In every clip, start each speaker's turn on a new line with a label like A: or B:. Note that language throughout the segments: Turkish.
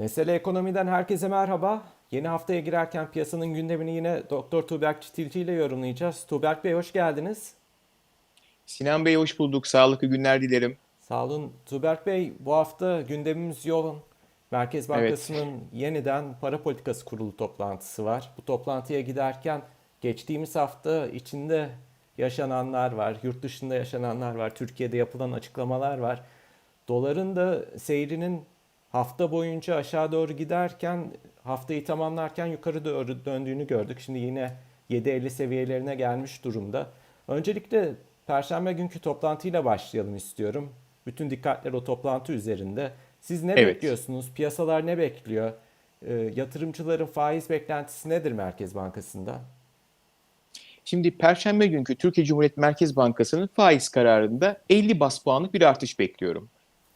A: Mesele ekonomiden herkese merhaba. Yeni haftaya girerken piyasanın gündemini yine Doktor Tuğberk Çitilci ile yorumlayacağız. Tuğberk Bey hoş geldiniz.
B: Sinan Bey hoş bulduk. Sağlıklı günler dilerim.
A: Sağ olun. Tuğberk Bey bu hafta gündemimiz yoğun. Merkez Bankası'nın yeniden para politikası kurulu toplantısı var. Bu toplantıya giderken geçtiğimiz hafta içinde yaşananlar var, yurt dışında yaşananlar var, Türkiye'de yapılan açıklamalar var. Doların da seyrinin hafta boyunca aşağı doğru giderken haftayı tamamlarken yukarı doğru döndüğünü gördük. Şimdi yine 7.50 seviyelerine gelmiş durumda. Öncelikle Perşembe günkü toplantıyla başlayalım istiyorum. Bütün dikkatler o toplantı üzerinde. Siz ne
B: Evet.
A: bekliyorsunuz? Piyasalar ne bekliyor? Ee, yatırımcıların faiz beklentisi nedir Merkez Bankası'nda?
B: Şimdi Perşembe günkü Türkiye Cumhuriyet Merkez Bankası'nın faiz kararında 50 bas puanlık bir artış bekliyorum.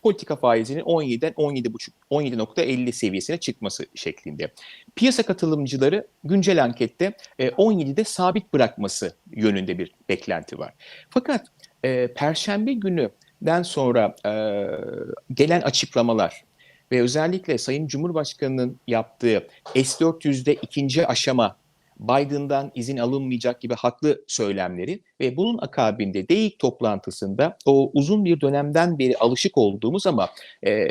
B: Politika faizinin 17'den 17,5 17.50 seviyesine çıkması şeklinde. Piyasa katılımcıları güncel ankette e, 17'de sabit bırakması yönünde bir beklenti var. Fakat e, Perşembe gününden sonra e, gelen açıklamalar ve özellikle Sayın Cumhurbaşkanı'nın yaptığı S-400'de ikinci aşama Biden'dan izin alınmayacak gibi haklı söylemleri ve bunun akabinde DEİK toplantısında o uzun bir dönemden beri alışık olduğumuz ama e,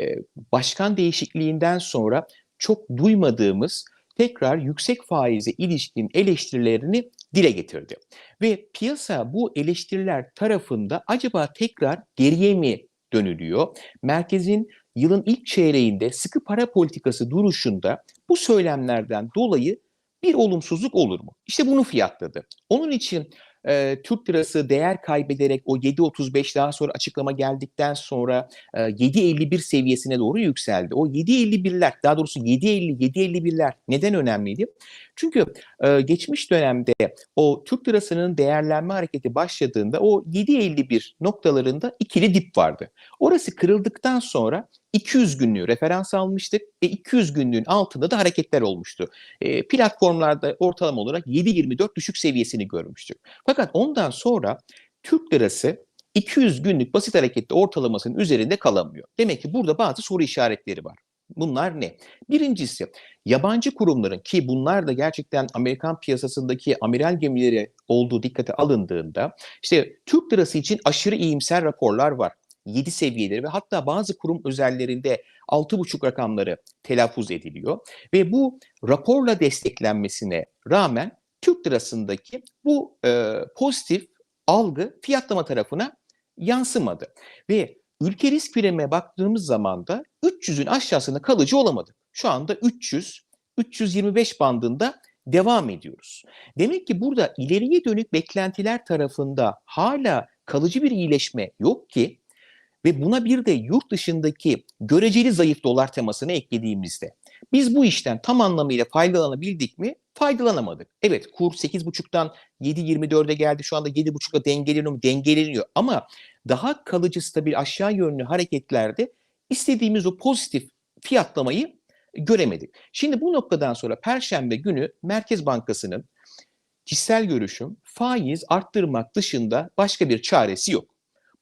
B: başkan değişikliğinden sonra çok duymadığımız tekrar yüksek faize ilişkin eleştirilerini dile getirdi. Ve piyasa bu eleştiriler tarafında acaba tekrar geriye mi dönülüyor? Merkezin yılın ilk çeyreğinde sıkı para politikası duruşunda bu söylemlerden dolayı bir olumsuzluk olur mu? İşte bunu fiyatladı. Onun için e, Türk lirası değer kaybederek o 7.35 daha sonra açıklama geldikten sonra e, 7.51 seviyesine doğru yükseldi. O 7.51'ler daha doğrusu 7.50 7.51'ler neden önemliydi? Çünkü e, geçmiş dönemde o Türk lirasının değerlenme hareketi başladığında o 7.51 noktalarında ikili dip vardı. Orası kırıldıktan sonra 200 günlüğü referans almıştık ve 200 günlüğün altında da hareketler olmuştu. E, platformlarda ortalama olarak 7.24 düşük seviyesini görmüştük. Fakat ondan sonra Türk lirası 200 günlük basit hareketli ortalamasının üzerinde kalamıyor. Demek ki burada bazı soru işaretleri var. Bunlar ne? Birincisi yabancı kurumların ki bunlar da gerçekten Amerikan piyasasındaki amiral gemileri olduğu dikkate alındığında işte Türk lirası için aşırı iyimser raporlar var. 7 seviyeleri ve hatta bazı kurum özellerinde 6,5 rakamları telaffuz ediliyor. Ve bu raporla desteklenmesine rağmen Türk lirasındaki bu e, pozitif algı fiyatlama tarafına yansımadı. Ve ülke risk primine baktığımız zaman da 300'ün aşağısında kalıcı olamadık. Şu anda 300, 325 bandında devam ediyoruz. Demek ki burada ileriye dönük beklentiler tarafında hala kalıcı bir iyileşme yok ki ve buna bir de yurt dışındaki göreceli zayıf dolar temasını eklediğimizde biz bu işten tam anlamıyla faydalanabildik mi? Faydalanamadık. Evet kur 8.5'tan 7.24'e geldi. Şu anda 7.5'la dengeleniyor mu? Dengeleniyor. Ama daha kalıcı stabil aşağı yönlü hareketlerde istediğimiz o pozitif fiyatlamayı göremedik. Şimdi bu noktadan sonra Perşembe günü Merkez Bankası'nın kişisel görüşüm faiz arttırmak dışında başka bir çaresi yok.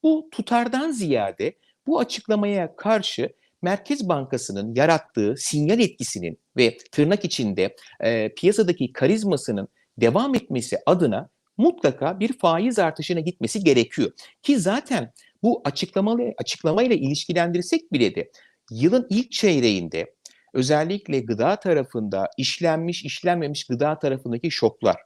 B: Bu tutardan ziyade bu açıklamaya karşı Merkez Bankası'nın yarattığı sinyal etkisinin ve tırnak içinde e, piyasadaki karizmasının devam etmesi adına mutlaka bir faiz artışına gitmesi gerekiyor. Ki zaten bu açıklamalı açıklamayla ilişkilendirsek bile de yılın ilk çeyreğinde özellikle gıda tarafında işlenmiş işlenmemiş gıda tarafındaki şoklar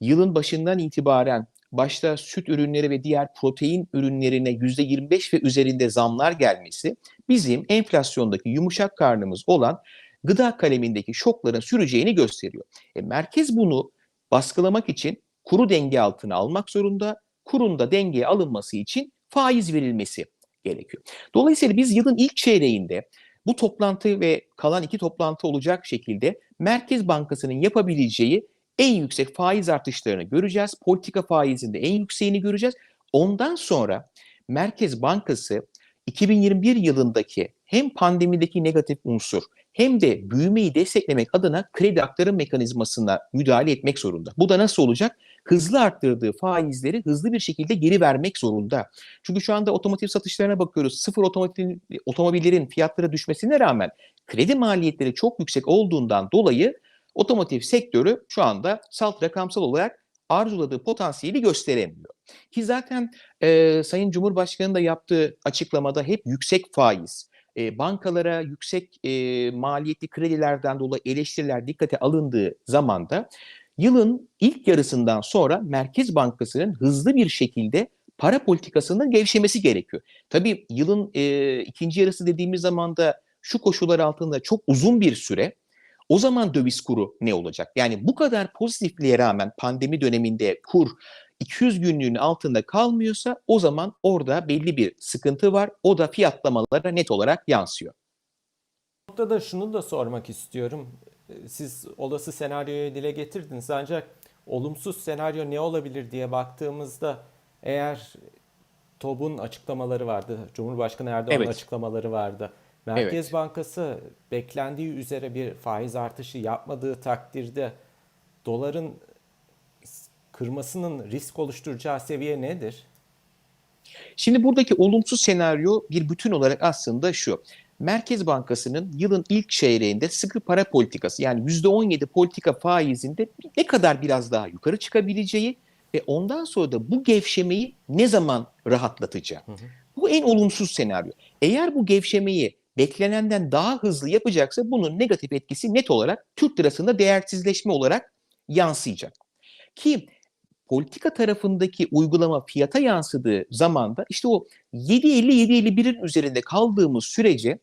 B: yılın başından itibaren başta süt ürünleri ve diğer protein ürünlerine %25 ve üzerinde zamlar gelmesi bizim enflasyondaki yumuşak karnımız olan gıda kalemindeki şokların süreceğini gösteriyor. E, merkez bunu baskılamak için kuru denge altına almak zorunda. Kurun da dengeye alınması için faiz verilmesi gerekiyor. Dolayısıyla biz yılın ilk çeyreğinde bu toplantı ve kalan iki toplantı olacak şekilde Merkez Bankası'nın yapabileceği en yüksek faiz artışlarını göreceğiz. Politika faizinde en yükseğini göreceğiz. Ondan sonra Merkez Bankası 2021 yılındaki hem pandemideki negatif unsur hem de büyümeyi desteklemek adına kredi aktarım mekanizmasına müdahale etmek zorunda. Bu da nasıl olacak? hızlı arttırdığı faizleri hızlı bir şekilde geri vermek zorunda. Çünkü şu anda otomotiv satışlarına bakıyoruz. Sıfır otomotiv, otomobillerin fiyatları düşmesine rağmen kredi maliyetleri çok yüksek olduğundan dolayı otomotiv sektörü şu anda salt rakamsal olarak arzuladığı potansiyeli gösteremiyor. Ki zaten e, Sayın Cumhurbaşkanı da yaptığı açıklamada hep yüksek faiz, e, bankalara yüksek e, maliyetli kredilerden dolayı eleştiriler dikkate alındığı zamanda yılın ilk yarısından sonra Merkez Bankası'nın hızlı bir şekilde para politikasının gevşemesi gerekiyor. Tabii yılın e, ikinci yarısı dediğimiz zaman da şu koşullar altında çok uzun bir süre o zaman döviz kuru ne olacak? Yani bu kadar pozitifliğe rağmen pandemi döneminde kur 200 günlüğün altında kalmıyorsa o zaman orada belli bir sıkıntı var. O da fiyatlamalara net olarak yansıyor.
A: Bu noktada şunu da sormak istiyorum. Siz olası senaryoyu dile getirdiniz ancak olumsuz senaryo ne olabilir diye baktığımızda eğer TOB'un açıklamaları vardı, Cumhurbaşkanı Erdoğan'ın
B: Evet.
A: açıklamaları vardı. Merkez
B: Evet.
A: Bankası beklendiği üzere bir faiz artışı yapmadığı takdirde doların kırmasının risk oluşturacağı seviye nedir?
B: Şimdi buradaki olumsuz senaryo bir bütün olarak aslında şu. Merkez Bankası'nın yılın ilk çeyreğinde sıkı para politikası yani %17 politika faizinde ne kadar biraz daha yukarı çıkabileceği ve ondan sonra da bu gevşemeyi ne zaman rahatlatacağı. Bu en olumsuz senaryo. Eğer bu gevşemeyi beklenenden daha hızlı yapacaksa bunun negatif etkisi net olarak Türk lirasında değersizleşme olarak yansıyacak. Ki politika tarafındaki uygulama fiyata yansıdığı zaman da işte o 7.50-7.51'in üzerinde kaldığımız sürece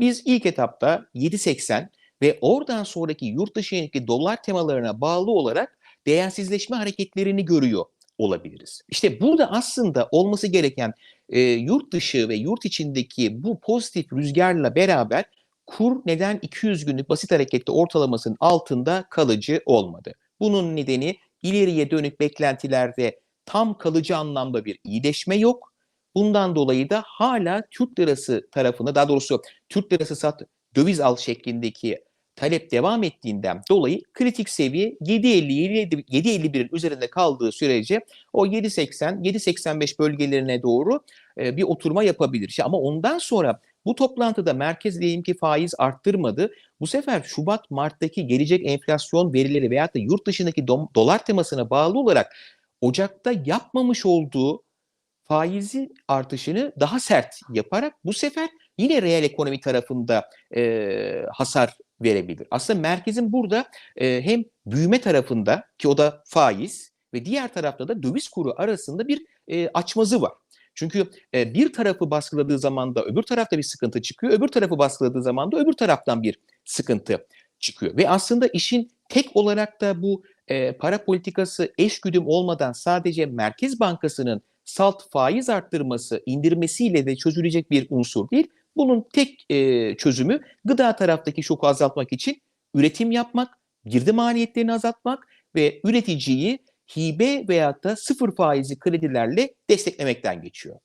B: biz ilk etapta 7.80 ve oradan sonraki yurt dışındaki dolar temalarına bağlı olarak değersizleşme hareketlerini görüyor olabiliriz. İşte burada aslında olması gereken e, yurt dışı ve yurt içindeki bu pozitif rüzgarla beraber kur neden 200 günlük basit hareketli ortalamasının altında kalıcı olmadı? Bunun nedeni ileriye dönük beklentilerde tam kalıcı anlamda bir iyileşme yok. Bundan dolayı da hala Türk lirası tarafında daha doğrusu Türk lirası sat döviz al şeklindeki talep devam ettiğinden dolayı kritik seviye 7.50 7.51'in üzerinde kaldığı sürece o 7.80 7.85 bölgelerine doğru e, bir oturma yapabilir. Ama ondan sonra bu toplantıda merkez diyelim ki faiz arttırmadı. Bu sefer Şubat Mart'taki gelecek enflasyon verileri veyahut da yurt dışındaki dom- dolar temasına bağlı olarak Ocak'ta yapmamış olduğu faizi artışını daha sert yaparak bu sefer yine reel ekonomi tarafında e, hasar verebilir. Aslında merkezin burada e, hem büyüme tarafında ki o da faiz ve diğer tarafta da döviz kuru arasında bir e, açmazı var. Çünkü e, bir tarafı baskıladığı zaman da öbür tarafta bir sıkıntı çıkıyor. Öbür tarafı baskıladığı zaman da öbür taraftan bir sıkıntı çıkıyor. Ve aslında işin tek olarak da bu e, para politikası eşgüdüm olmadan sadece Merkez Bankası'nın salt faiz arttırması, indirmesiyle de çözülecek bir unsur değil. Bunun tek e, çözümü gıda taraftaki şoku azaltmak için üretim yapmak, girdi maliyetlerini azaltmak ve üreticiyi hibe veyahut da sıfır faizli kredilerle desteklemekten geçiyor.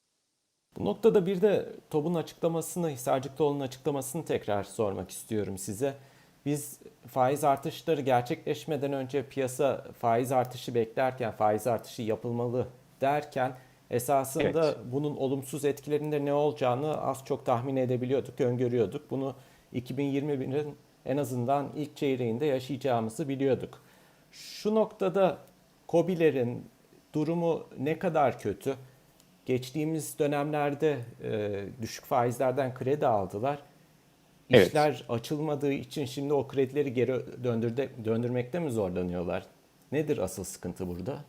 A: Bu noktada bir de TOB'un açıklamasını, Hisarcıklıoğlu'nun açıklamasını tekrar sormak istiyorum size. Biz faiz artışları gerçekleşmeden önce piyasa faiz artışı beklerken, faiz artışı yapılmalı derken esasında
B: Evet.
A: bunun olumsuz etkilerinde ne olacağını az çok tahmin edebiliyorduk, öngörüyorduk. Bunu 2021'in en azından ilk çeyreğinde yaşayacağımızı biliyorduk. Şu noktada KOBİ'lerin durumu ne kadar kötü? Geçtiğimiz dönemlerde e, düşük faizlerden kredi aldılar.
B: Evet.
A: İşler açılmadığı için şimdi o kredileri geri döndürde, döndürmekte mi zorlanıyorlar? Nedir asıl sıkıntı burada?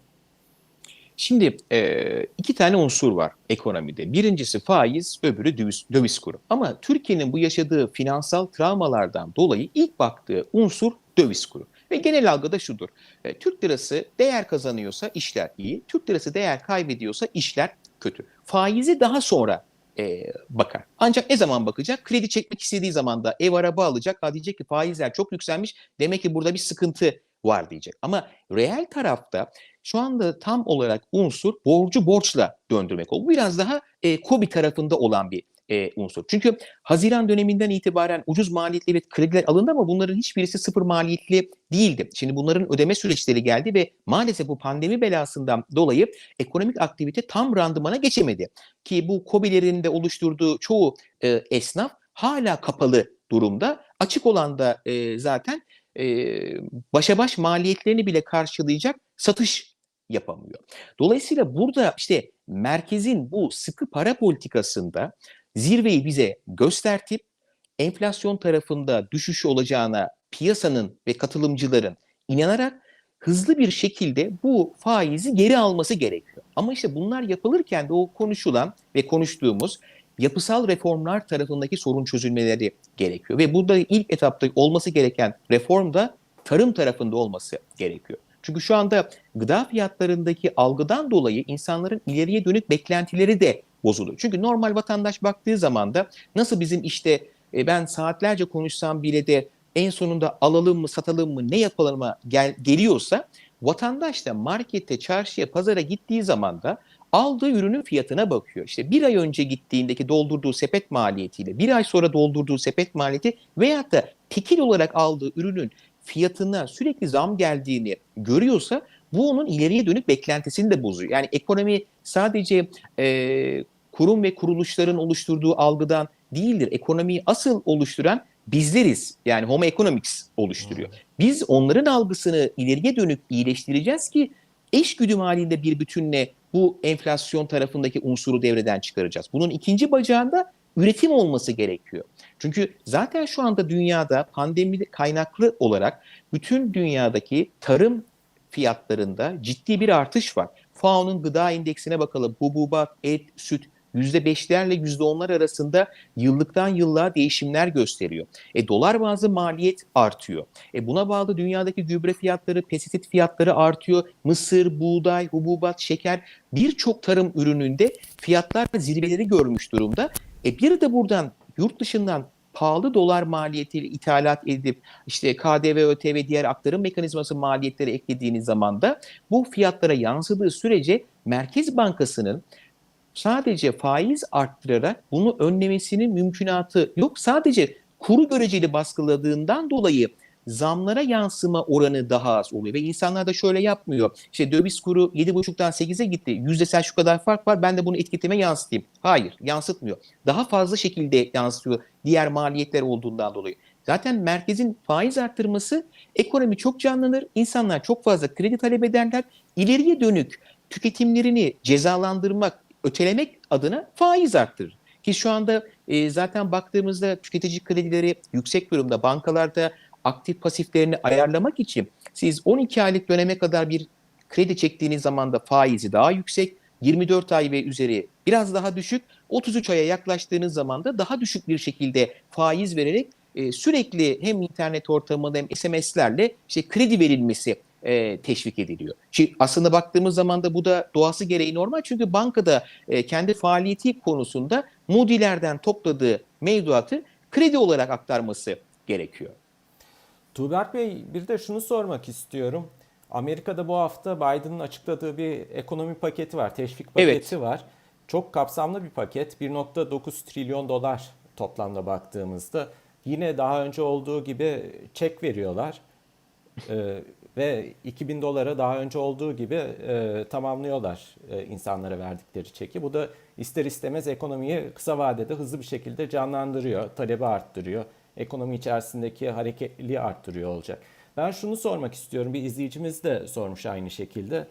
B: Şimdi e, iki tane unsur var ekonomide. Birincisi faiz, öbürü döviz, döviz kuru. Ama Türkiye'nin bu yaşadığı finansal travmalardan dolayı ilk baktığı unsur döviz kuru. Ve genel algı da şudur. E, Türk lirası değer kazanıyorsa işler iyi, Türk lirası değer kaybediyorsa işler kötü. Faizi daha sonra e, bakar. Ancak ne zaman bakacak? Kredi çekmek istediği zaman da ev araba alacak. Ha diyecek ki faizler çok yükselmiş. Demek ki burada bir sıkıntı var diyecek. Ama reel tarafta şu anda tam olarak unsur borcu borçla döndürmek. O biraz daha e, KOBİ tarafında olan bir e, unsur. Çünkü Haziran döneminden itibaren ucuz maliyetli evet krediler alındı ama bunların hiçbirisi sıfır maliyetli değildi. Şimdi bunların ödeme süreçleri geldi ve maalesef bu pandemi belasından dolayı ekonomik aktivite tam randımana geçemedi. Ki bu KOBİ'lerin de oluşturduğu çoğu e, esnaf hala kapalı durumda. Açık olan da e, zaten başa baş maliyetlerini bile karşılayacak satış yapamıyor. Dolayısıyla burada işte merkezin bu sıkı para politikasında zirveyi bize göstertip enflasyon tarafında düşüş olacağına piyasanın ve katılımcıların inanarak hızlı bir şekilde bu faizi geri alması gerekiyor. Ama işte bunlar yapılırken de o konuşulan ve konuştuğumuz yapısal reformlar tarafındaki sorun çözülmeleri gerekiyor. Ve burada ilk etapta olması gereken reform da tarım tarafında olması gerekiyor. Çünkü şu anda gıda fiyatlarındaki algıdan dolayı insanların ileriye dönük beklentileri de bozuluyor. Çünkü normal vatandaş baktığı zaman da nasıl bizim işte e, ben saatlerce konuşsam bile de en sonunda alalım mı satalım mı ne yapalım mı gel, geliyorsa vatandaş da markete, çarşıya, pazara gittiği zaman da aldığı ürünün fiyatına bakıyor. İşte bir ay önce gittiğindeki doldurduğu sepet maliyetiyle bir ay sonra doldurduğu sepet maliyeti veyahut da tekil olarak aldığı ürünün fiyatına sürekli zam geldiğini görüyorsa bu onun ileriye dönük beklentisini de bozuyor. Yani ekonomi sadece e, kurum ve kuruluşların oluşturduğu algıdan değildir. Ekonomiyi asıl oluşturan bizleriz. Yani homo economics oluşturuyor. Biz onların algısını ileriye dönük iyileştireceğiz ki eş güdüm halinde bir bütünle bu enflasyon tarafındaki unsuru devreden çıkaracağız. Bunun ikinci bacağında üretim olması gerekiyor. Çünkü zaten şu anda dünyada pandemi kaynaklı olarak bütün dünyadaki tarım fiyatlarında ciddi bir artış var. FAO'nun gıda endeksine bakalım. Hububat, et, süt %5'lerle %10'lar arasında yıllıktan yıllığa değişimler gösteriyor. E, dolar bazlı maliyet artıyor. E, buna bağlı dünyadaki gübre fiyatları, pestisit fiyatları artıyor. Mısır, buğday, hububat, şeker birçok tarım ürününde fiyatlar zirveleri görmüş durumda. E, bir de buradan yurt dışından pahalı dolar maliyetiyle ithalat edip işte KDV, ÖTV, diğer aktarım mekanizması maliyetleri eklediğiniz zaman da bu fiyatlara yansıdığı sürece Merkez Bankası'nın sadece faiz arttırarak bunu önlemesinin mümkünatı yok. Sadece kuru göreceli baskıladığından dolayı zamlara yansıma oranı daha az oluyor. Ve insanlar da şöyle yapmıyor. İşte döviz kuru 7,5'tan 8'e gitti. Yüzdesel şu kadar fark var. Ben de bunu etiketime yansıtayım. Hayır yansıtmıyor. Daha fazla şekilde yansıtıyor diğer maliyetler olduğundan dolayı. Zaten merkezin faiz arttırması ekonomi çok canlanır. İnsanlar çok fazla kredi talep ederler. İleriye dönük tüketimlerini cezalandırmak, ötelemek adına faiz arttırır. Ki şu anda e, zaten baktığımızda tüketici kredileri yüksek durumda. Bankalarda aktif pasiflerini ayarlamak için siz 12 aylık döneme kadar bir kredi çektiğiniz zaman da faizi daha yüksek, 24 ay ve üzeri biraz daha düşük, 33 aya yaklaştığınız zaman da daha düşük bir şekilde faiz vererek e, sürekli hem internet ortamında hem SMS'lerle işte kredi verilmesi e, teşvik ediliyor. Şimdi aslında baktığımız zaman da bu da doğası gereği normal çünkü bankada e, kendi faaliyeti konusunda Moody'lerden topladığı mevduatı kredi olarak aktarması gerekiyor.
A: Tuğberk Bey bir de şunu sormak istiyorum. Amerika'da bu hafta Biden'ın açıkladığı bir ekonomi paketi var, teşvik paketi
B: Evet.
A: var. Çok kapsamlı bir paket. 1.9 trilyon dolar toplamda baktığımızda. Yine daha önce olduğu gibi çek veriyorlar. Ee, ve 2000 dolara daha önce olduğu gibi e, tamamlıyorlar e, insanlara verdikleri çeki. Bu da ister istemez ekonomiyi kısa vadede hızlı bir şekilde canlandırıyor, talebi arttırıyor. Ekonomi içerisindeki hareketliliği arttırıyor olacak. Ben şunu sormak istiyorum. Bir izleyicimiz de sormuş aynı şekilde.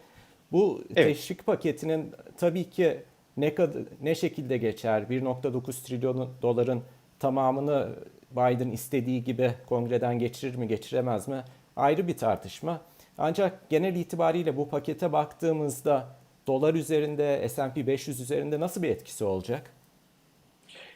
A: Bu
B: Evet.
A: teşvik paketinin tabii ki ne kadar ne şekilde geçer? 1.9 trilyon doların tamamını Biden istediği gibi kongreden geçirir mi, geçiremez mi? Ayrı bir tartışma. Ancak genel itibariyle bu pakete baktığımızda dolar üzerinde, S&P 500 üzerinde nasıl bir etkisi olacak?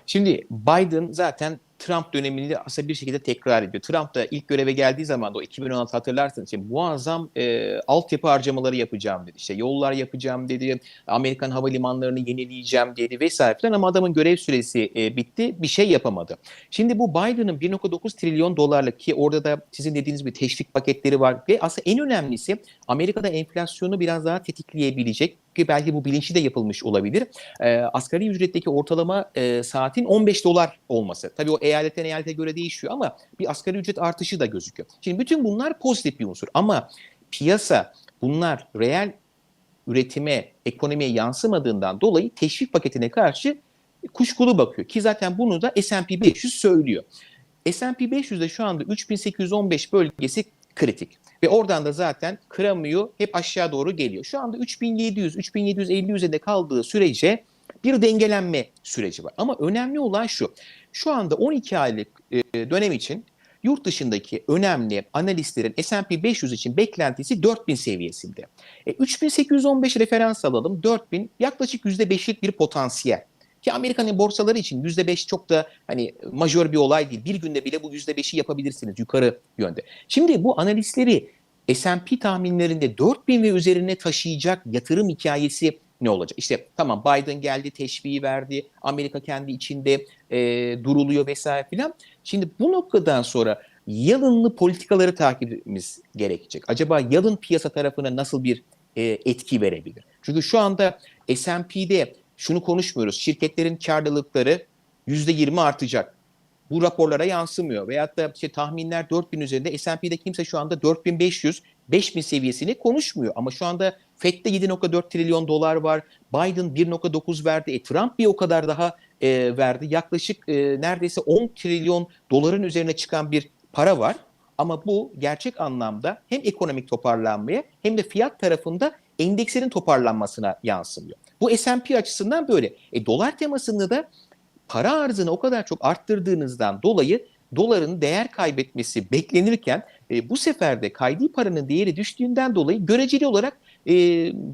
B: Şimdi Biden zaten Trump dönemini aslında bir şekilde tekrar ediyor. Trump da ilk göreve geldiği zaman da o 2016 hatırlarsınız. Işte muazzam e, altyapı harcamaları yapacağım dedi. İşte yollar yapacağım dedi. Amerikan havalimanlarını yenileyeceğim dedi vesaire falan ama adamın görev süresi e, bitti. Bir şey yapamadı. Şimdi bu Biden'ın 1.9 trilyon dolarlık ki orada da sizin dediğiniz bir teşvik paketleri var ve aslında en önemlisi Amerika'da enflasyonu biraz daha tetikleyebilecek ki belki bu bilinçli de yapılmış olabilir. E, asgari ücretteki ortalama e, saatin 15 dolar olması. Tabii o eyaletten eyalete göre değişiyor ama bir asgari ücret artışı da gözüküyor. Şimdi bütün bunlar pozitif bir unsur ama piyasa bunlar reel üretime, ekonomiye yansımadığından dolayı teşvik paketine karşı kuşkulu bakıyor. Ki zaten bunu da S&P 500 söylüyor. S&P 500'de şu anda 3815 bölgesi kritik. Ve oradan da zaten kıramıyor, hep aşağı doğru geliyor. Şu anda 3700, 3750 üzerinde kaldığı sürece bir dengelenme süreci var. Ama önemli olan şu. Şu anda 12 aylık e, dönem için yurt dışındaki önemli analistlerin S&P 500 için beklentisi 4000 seviyesinde. E, 3815 referans alalım. 4000 yaklaşık %5'lik bir potansiyel. Ki Amerika'nın borsaları için %5 çok da hani majör bir olay değil. Bir günde bile bu %5'i yapabilirsiniz yukarı yönde. Şimdi bu analistleri S&P tahminlerinde 4000 ve üzerine taşıyacak yatırım hikayesi ne olacak? İşte tamam Biden geldi, teşviği verdi, Amerika kendi içinde e, duruluyor vesaire filan. Şimdi bu noktadan sonra yalınlı politikaları takip etmemiz gerekecek. Acaba yalın piyasa tarafına nasıl bir e, etki verebilir? Çünkü şu anda S&P'de şunu konuşmuyoruz. Şirketlerin karlılıkları %20 artacak. Bu raporlara yansımıyor. Veyahut da işte tahminler 4000 üzerinde S&P'de kimse şu anda 4500 5000 seviyesini konuşmuyor. Ama şu anda FED'de 7.4 trilyon dolar var. Biden 1.9 verdi. E, Trump bir o kadar daha e, verdi. Yaklaşık e, neredeyse 10 trilyon doların üzerine çıkan bir para var. Ama bu gerçek anlamda hem ekonomik toparlanmaya hem de fiyat tarafında endekslerin toparlanmasına yansımıyor. Bu S&P açısından böyle. E, dolar temasında da para arzını o kadar çok arttırdığınızdan dolayı doların değer kaybetmesi beklenirken e, bu sefer de kaydığı paranın değeri düştüğünden dolayı göreceli olarak e,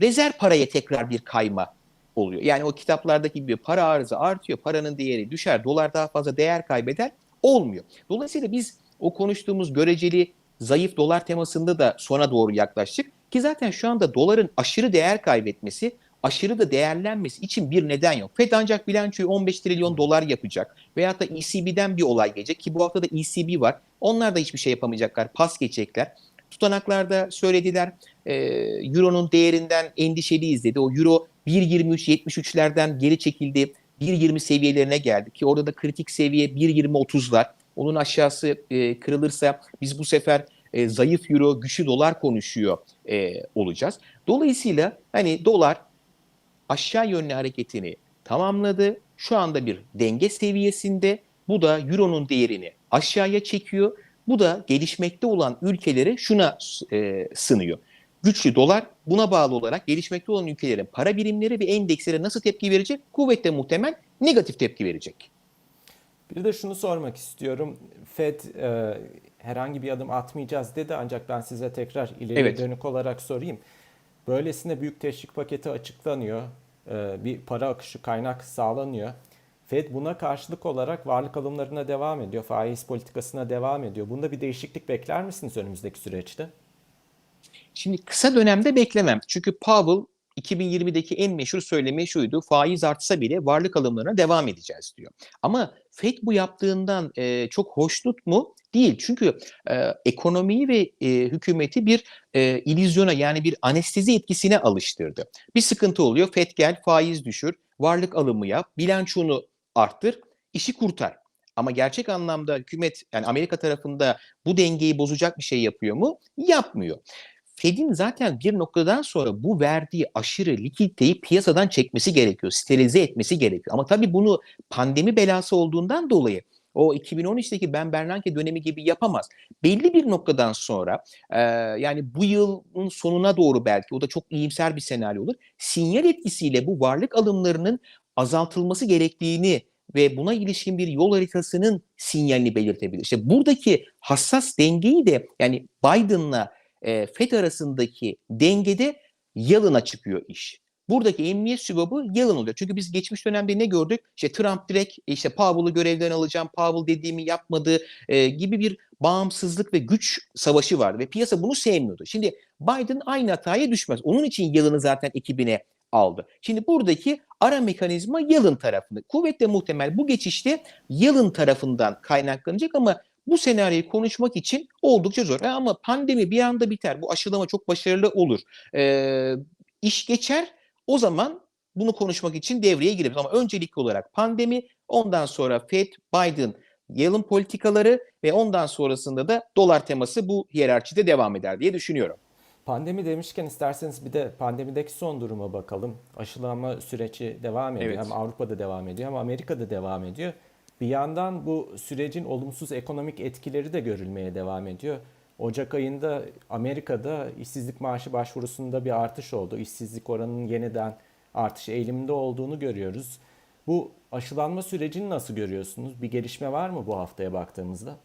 B: rezerv paraya tekrar bir kayma oluyor. Yani o kitaplardaki gibi para arzı artıyor, paranın değeri düşer, dolar daha fazla değer kaybeder olmuyor. Dolayısıyla biz o konuştuğumuz göreceli zayıf dolar temasında da sona doğru yaklaştık ki zaten şu anda doların aşırı değer kaybetmesi aşırı da değerlenmesi için bir neden yok. FED ancak bilançoyu 15 trilyon dolar yapacak. Veyahut da ECB'den bir olay gelecek ki bu hafta da ECB var. Onlar da hiçbir şey yapamayacaklar. Pas geçecekler. Tutanaklarda söylediler e, Euro'nun değerinden endişeliyiz dedi. O Euro 1.23-73'lerden geri çekildi. 1.20 seviyelerine geldi ki orada da kritik seviye 1.20-30'lar. Onun aşağısı e, kırılırsa biz bu sefer e, zayıf euro, güçlü dolar konuşuyor e, olacağız. Dolayısıyla hani dolar aşağı yönlü hareketini tamamladı. Şu anda bir denge seviyesinde. Bu da euronun değerini aşağıya çekiyor. Bu da gelişmekte olan ülkelere şuna e, sınıyor. Güçlü dolar buna bağlı olarak gelişmekte olan ülkelerin para birimleri ve endekslere nasıl tepki verecek? Kuvvetle muhtemel negatif tepki verecek.
A: Bir de şunu sormak istiyorum. Fed e, herhangi bir adım atmayacağız dedi ancak ben size tekrar ileri
B: Evet.
A: dönük olarak sorayım. Böylesine büyük teşvik paketi açıklanıyor. E, bir para akışı kaynak sağlanıyor. Fed buna karşılık olarak varlık alımlarına devam ediyor. Faiz politikasına devam ediyor. Bunda bir değişiklik bekler misiniz önümüzdeki süreçte?
B: Şimdi kısa dönemde beklemem. Çünkü Powell 2020'deki en meşhur söylemi şuydu. Faiz artsa bile varlık alımlarına devam edeceğiz diyor. Ama Fed bu yaptığından e, çok hoşnut mu? Değil. Çünkü e, ekonomiyi ve e, hükümeti bir e, illüzyona yani bir anestezi etkisine alıştırdı. Bir sıkıntı oluyor. Fed gel faiz düşür, varlık alımı yap, bilançonu arttır, işi kurtar. Ama gerçek anlamda hükümet yani Amerika tarafında bu dengeyi bozacak bir şey yapıyor mu? Yapmıyor. Fed'in zaten bir noktadan sonra bu verdiği aşırı likiditeyi piyasadan çekmesi gerekiyor, sterilize etmesi gerekiyor. Ama tabii bunu pandemi belası olduğundan dolayı o 2013'teki Ben Bernanke dönemi gibi yapamaz. Belli bir noktadan sonra e, yani bu yılın sonuna doğru belki o da çok iyimser bir senaryo olur. Sinyal etkisiyle bu varlık alımlarının azaltılması gerektiğini ve buna ilişkin bir yol haritasının sinyalini belirtebilir. İşte buradaki hassas dengeyi de yani Biden'la e, FED arasındaki dengede yalına çıkıyor iş. Buradaki emniyet sübabı yalın oluyor. Çünkü biz geçmiş dönemde ne gördük? İşte Trump direkt işte Powell'ı görevden alacağım, Powell dediğimi yapmadı e, gibi bir bağımsızlık ve güç savaşı vardı ve piyasa bunu sevmiyordu. Şimdi Biden aynı hataya düşmez. Onun için yalını zaten ekibine aldı. Şimdi buradaki ara mekanizma yalın tarafında. Kuvvetle muhtemel bu geçişte yalın tarafından kaynaklanacak ama bu senaryoyu konuşmak için oldukça zor. E ama pandemi bir anda biter. Bu aşılama çok başarılı olur. Ee, iş geçer o zaman bunu konuşmak için devreye girebiliriz. Ama öncelikli olarak pandemi, ondan sonra Fed, Biden, Yalın politikaları ve ondan sonrasında da dolar teması bu hiyerarşide devam eder diye düşünüyorum.
A: Pandemi demişken isterseniz bir de pandemideki son duruma bakalım. Aşılama süreci devam ediyor.
B: Evet.
A: Hem Avrupa'da devam ediyor hem Amerika'da devam ediyor. Bir yandan bu sürecin olumsuz ekonomik etkileri de görülmeye devam ediyor. Ocak ayında Amerika'da işsizlik maaşı başvurusunda bir artış oldu. İşsizlik oranının yeniden artış eğiliminde olduğunu görüyoruz. Bu aşılanma sürecini nasıl görüyorsunuz? Bir gelişme var mı bu haftaya baktığımızda?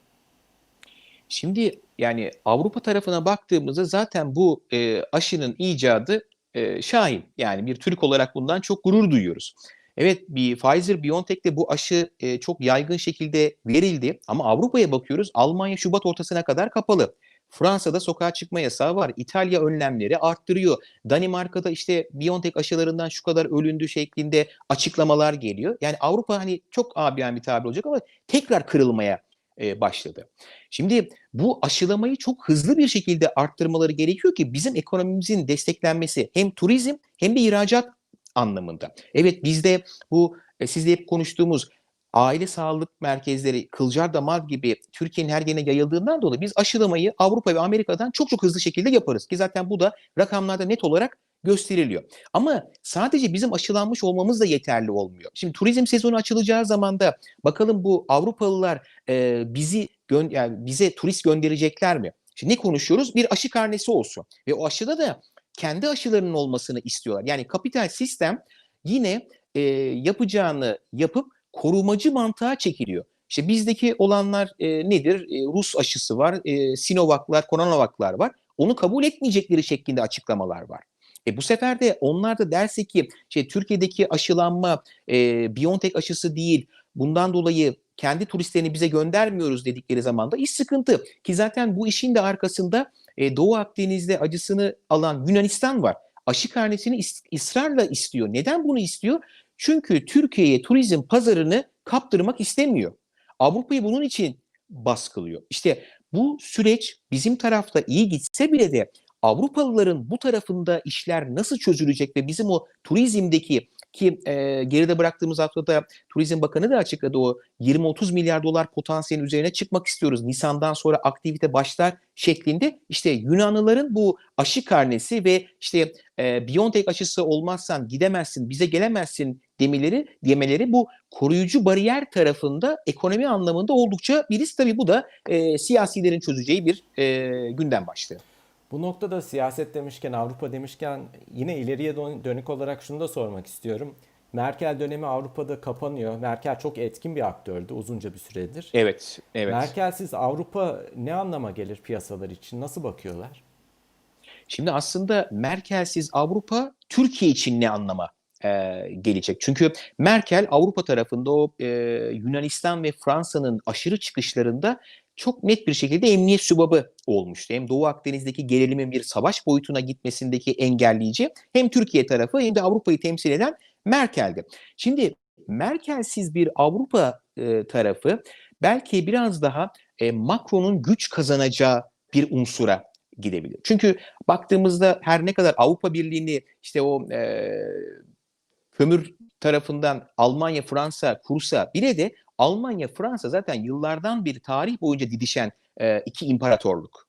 B: Şimdi yani Avrupa tarafına baktığımızda zaten bu e, aşının icadı e, şahin. Yani bir Türk olarak bundan çok gurur duyuyoruz. Evet bir Pfizer-BioNTech'te bu aşı e, çok yaygın şekilde verildi ama Avrupa'ya bakıyoruz Almanya Şubat ortasına kadar kapalı. Fransa'da sokağa çıkma yasağı var. İtalya önlemleri arttırıyor. Danimarka'da işte BioNTech aşılarından şu kadar ölündü şeklinde açıklamalar geliyor. Yani Avrupa hani çok abiyen bir tabir olacak ama tekrar kırılmaya e, başladı. Şimdi bu aşılamayı çok hızlı bir şekilde arttırmaları gerekiyor ki bizim ekonomimizin desteklenmesi hem turizm hem de ihracat anlamında. Evet bizde bu e, sizle hep konuştuğumuz aile sağlık merkezleri kılcal damar gibi Türkiye'nin her yerine yayıldığından dolayı biz aşılamayı Avrupa ve Amerika'dan çok çok hızlı şekilde yaparız ki zaten bu da rakamlarda net olarak gösteriliyor. Ama sadece bizim aşılanmış olmamız da yeterli olmuyor. Şimdi turizm sezonu açılacağı zaman da bakalım bu Avrupalılar e, bizi yani bize turist gönderecekler mi? Şimdi ne konuşuyoruz? Bir aşı karnesi olsun ve o aşıda da kendi aşılarının olmasını istiyorlar. Yani kapital sistem yine e, yapacağını yapıp korumacı mantığa çekiliyor. İşte bizdeki olanlar e, nedir? E, Rus aşısı var, e, Sinovac'lar, Coronavac'lar var. Onu kabul etmeyecekleri şeklinde açıklamalar var. E bu sefer de onlar da derse ki şey, Türkiye'deki aşılanma e, BioNTech aşısı değil, bundan dolayı kendi turistlerini bize göndermiyoruz dedikleri zaman da iş sıkıntı. Ki zaten bu işin de arkasında e, Doğu Akdeniz'de acısını alan Yunanistan var. Aşı karnesini is- ısrarla istiyor. Neden bunu istiyor? Çünkü Türkiye'ye turizm pazarını kaptırmak istemiyor. Avrupa'yı bunun için baskılıyor. İşte bu süreç bizim tarafta iyi gitse bile de Avrupalıların bu tarafında işler nasıl çözülecek ve bizim o turizmdeki ki e, geride bıraktığımız haftada Turizm Bakanı da açıkladı o 20-30 milyar dolar potansiyelin üzerine çıkmak istiyoruz. Nisan'dan sonra aktivite başlar şeklinde işte Yunanlıların bu aşı karnesi ve işte e, BioNTech aşısı olmazsan gidemezsin, bize gelemezsin demeleri, demeleri bu koruyucu bariyer tarafında ekonomi anlamında oldukça bir risk. Tabii bu da e, siyasilerin çözeceği bir e, gündem başlığı.
A: Bu noktada siyaset demişken, Avrupa demişken yine ileriye dön- dönük olarak şunu da sormak istiyorum. Merkel dönemi Avrupa'da kapanıyor. Merkel çok etkin bir aktördü uzunca bir süredir.
B: Evet, evet.
A: Merkelsiz Avrupa ne anlama gelir piyasalar için? Nasıl bakıyorlar?
B: Şimdi aslında Merkelsiz Avrupa Türkiye için ne anlama e, gelecek? Çünkü Merkel Avrupa tarafında o e, Yunanistan ve Fransa'nın aşırı çıkışlarında çok net bir şekilde emniyet sübabı olmuştu. Hem Doğu Akdeniz'deki gerilimin bir savaş boyutuna gitmesindeki engelleyici hem Türkiye tarafı hem de Avrupa'yı temsil eden Merkel'di. Şimdi Merkelsiz bir Avrupa e, tarafı belki biraz daha e, Macron'un güç kazanacağı bir unsura gidebilir. Çünkü baktığımızda her ne kadar Avrupa Birliği'ni işte o e, kömür tarafından Almanya, Fransa kursa bile de Almanya, Fransa zaten yıllardan bir tarih boyunca didişen e, iki imparatorluk.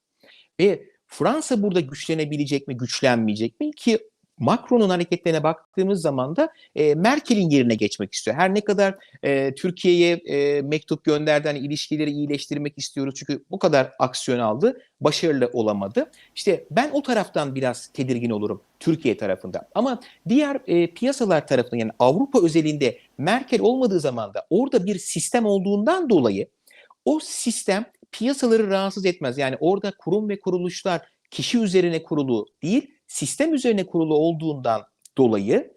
B: Ve Fransa burada güçlenebilecek mi, güçlenmeyecek mi ki Macron'un hareketlerine baktığımız zaman da e, Merkel'in yerine geçmek istiyor. Her ne kadar e, Türkiye'ye e, mektup gönderdi, hani ilişkileri iyileştirmek istiyoruz çünkü bu kadar aksiyon aldı, başarılı olamadı. İşte ben o taraftan biraz tedirgin olurum Türkiye tarafında. Ama diğer e, piyasalar tarafından yani Avrupa özelinde Merkel olmadığı zaman da orada bir sistem olduğundan dolayı o sistem piyasaları rahatsız etmez. Yani orada kurum ve kuruluşlar kişi üzerine kurulu değil, sistem üzerine kurulu olduğundan dolayı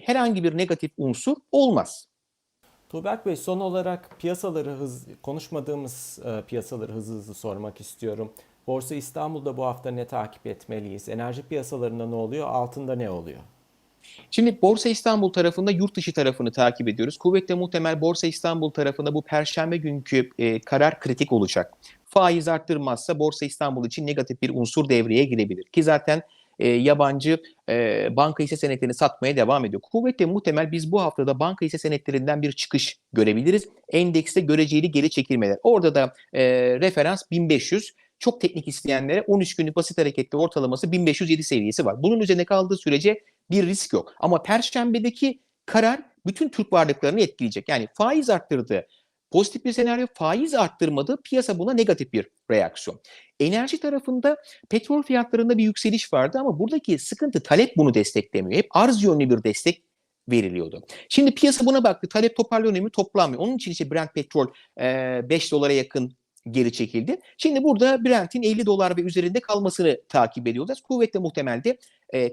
B: herhangi bir negatif unsur olmaz.
A: Tuğberk Bey son olarak piyasaları hız konuşmadığımız e, piyasaları hızlı hızlı sormak istiyorum. Borsa İstanbul'da bu hafta ne takip etmeliyiz? Enerji piyasalarında ne oluyor? Altında ne oluyor?
B: Şimdi Borsa İstanbul tarafında yurt dışı tarafını takip ediyoruz. Kuvvetle muhtemel Borsa İstanbul tarafında bu perşembe günkü e, karar kritik olacak. Faiz arttırmazsa Borsa İstanbul için negatif bir unsur devreye girebilir. Ki zaten e, yabancı e, banka hisse senetlerini satmaya devam ediyor. Kuvvetle muhtemel biz bu haftada banka hisse senetlerinden bir çıkış görebiliriz. Endekste göreceli geri çekilmeler. Orada da e, referans 1500. Çok teknik isteyenlere 13 günlük basit hareketli ortalaması 1507 seviyesi var. Bunun üzerine kaldığı sürece bir risk yok. Ama perşembedeki karar bütün Türk varlıklarını etkileyecek. Yani faiz arttırdı. Pozitif bir senaryo faiz arttırmadı. Piyasa buna negatif bir reaksiyon. Enerji tarafında petrol fiyatlarında bir yükseliş vardı ama buradaki sıkıntı talep bunu desteklemiyor. Hep arz yönlü bir destek veriliyordu. Şimdi piyasa buna baktı. Talep toparlanıyor mu? Toplanmıyor. Onun için işte Brent petrol e, 5 dolara yakın geri çekildi. Şimdi burada Brent'in 50 dolar ve üzerinde kalmasını takip ediyoruz. Kuvvetle muhtemelde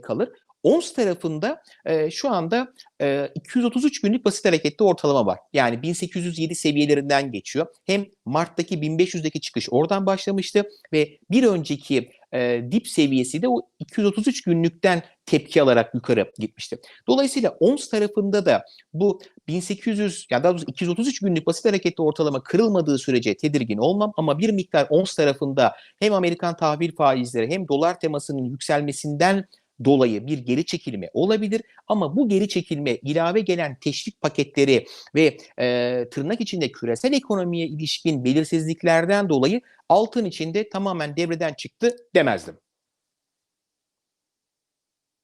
B: kalır. ONS tarafında e, şu anda e, 233 günlük basit hareketli ortalama var. Yani 1807 seviyelerinden geçiyor. Hem Mart'taki 1500'deki çıkış oradan başlamıştı ve bir önceki e, dip seviyesi de o 233 günlükten tepki alarak yukarı gitmişti. Dolayısıyla ONS tarafında da bu 1800 ya daha doğrusu 233 günlük basit hareketli ortalama kırılmadığı sürece tedirgin olmam ama bir miktar ONS tarafında hem Amerikan tahvil faizleri hem dolar temasının yükselmesinden dolayı bir geri çekilme olabilir ama bu geri çekilme ilave gelen teşvik paketleri ve e, tırnak içinde küresel ekonomiye ilişkin belirsizliklerden dolayı altın içinde tamamen devreden çıktı demezdim.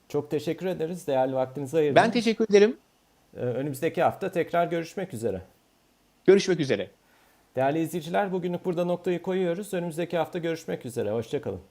A: Çok teşekkür ederiz. Değerli vaktinizi ayırdınız.
B: Ben teşekkür ederim.
A: Ee, Önümüzdeki hafta tekrar görüşmek üzere.
B: Görüşmek üzere.
A: Değerli izleyiciler bugünlük burada noktayı koyuyoruz. Önümüzdeki hafta görüşmek üzere. Hoşçakalın.